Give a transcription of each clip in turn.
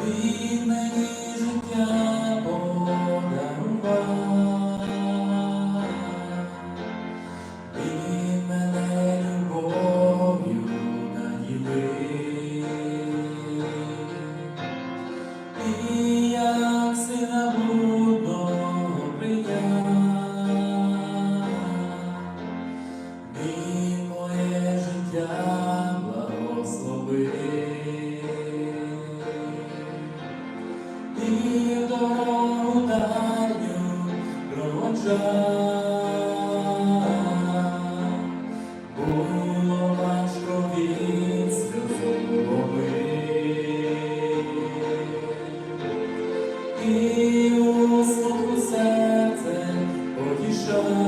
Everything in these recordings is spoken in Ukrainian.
Be my chão.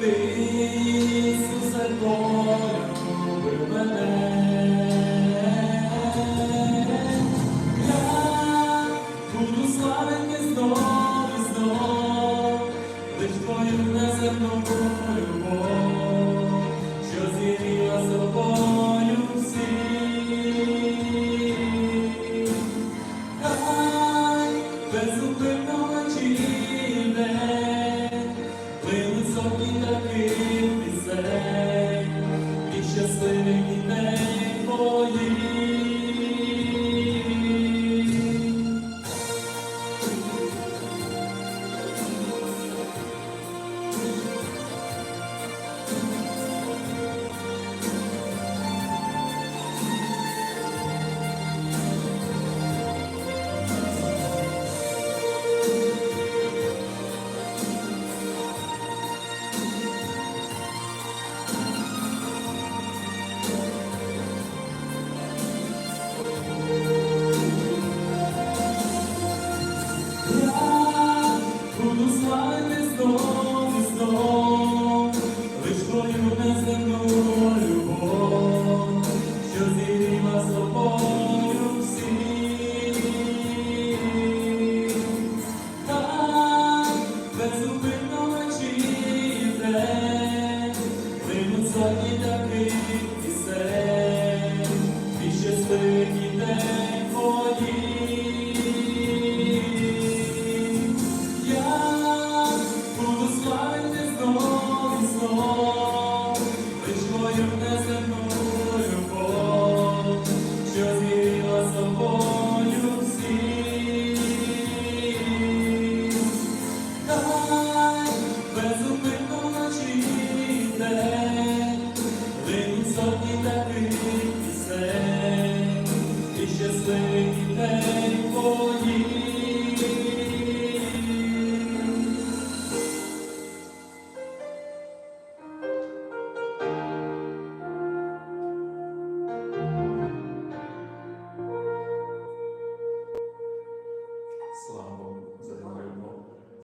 ти, Ісусе, доля, любив мене. Because